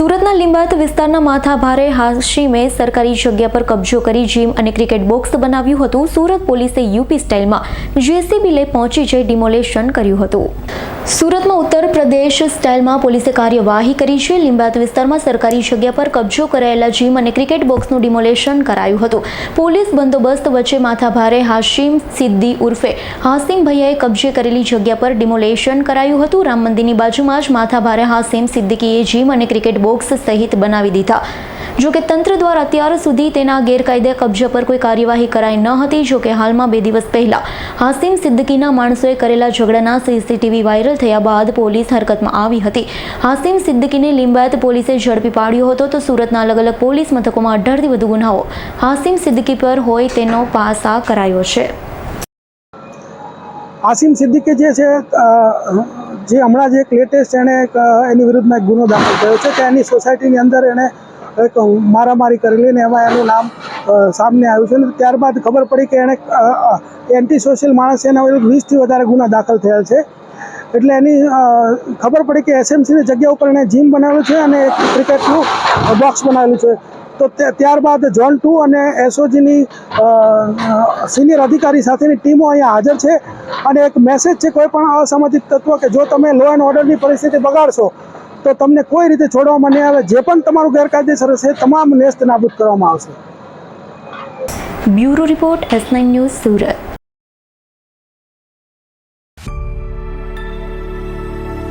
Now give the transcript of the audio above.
સુરતના લિંબાયત વિસ્તારના માથાભારે હાશીમે સરકારી જગ્યા પર કબજો કરી જીમ અને ક્રિકેટ બોક્સ બનાવ્યું હતું. સુરત પોલીસે યુપી સ્ટાઇલમાં જેસીબી લઈ પહોંચી જઈ ડિમોલેશન કર્યું હતું. સુરતમાં ઉત્તર પ્રદેશ સ્ટાઇલમાં પોલીસે કાર્યવાહી કરી છે. લીંબાત વિસ્તારમાં સરકારી જગ્યા પર કબજો કરાયેલા જીમ અને ક્રિકેટ બોક્સનું ડિમોલેશન કરાયું હતું. પોલીસ બંદોબસ્ત વચ્ચે માથાભારે હાશીમ સિદ્દી ઉર્ફે હાસિમ ભૈયાએ કબજે કરેલી જગ્યા પર ડિમોલેશન કરાયું હતું. રામ મંદિરની બાજુમાં જ માથાભારે હાસિમ સિદ્દીકીએ જીમ અને ક્રિકેટ બોક્સ સહિત બનાવી દીધા. જો કે તંત્ર દ્વારા અત્યાર સુધી તેના ગેરકાયદે કબજા પર કોઈ કાર્યવાહી કરાઈ ન હતી. જો કે હાલમાં બે દિવસ પહેલા હાસિમ સિદ્દીકીના માણસોએ કરેલા ઝઘડાના સીસીટીવી વાયરલ થયા બાદ પોલીસ હરકતમાં આવી હતી. હાસિમ સિદ્દીકીને લિંબાયત પોલીસે ઝડપી પાડ્યો હતો તો સુરતના અલગ અલગ પોલીસ મથકોમાં અઢારથી વધુ ગુનાઓ હાસિમ સિદ્દીકી પર હોય તેનો પાસા કરાયો છે. આસિમ સિદ્દીકી જે છે જે હમણાં જે એક લેટેસ્ટ એણે એની વિરુદ્ધમાં એક ગુનો દાખલ થયો છે કે એની સોસાયટીની અંદર એણે એક મારામારી કરેલી ને એમાં એનું નામ સામને સામે આવ્યું છે ત્યારબાદ ખબર પડી કે એણે એન્ટી સોશિયલ માણસ એના વિરુદ્ધ વીસથી વધારે ગુના દાખલ થયા છે. એટલે એની ખબર પડી કે એસએમસીની જગ્યા ઉપર એણે જીમ બનાવેલું છે અને એક ક્રિકેટનું બોક્સ બનાવેલું છે. તો ત્યારબાદ ઝોન ટુ અને એસઓજીની સિનિયર અધિકારી સાથેની ટીમો અહીંયા હાજર છે. અને એક મેસેજ છે કોઈ પણ અસામાજિક તત્વ કે જો તમે લો એન્ડ ઓર્ડરની પરિસ્થિતિ બગાડશો, તો તમને કોઈ રીતે છોડવામાં નહીં આવે. જે પણ તમારું ગેરકાયદેસર છે તમામ નેસ્ત નાબૂદ કરવામાં આવશે. Bureau report S news Surat.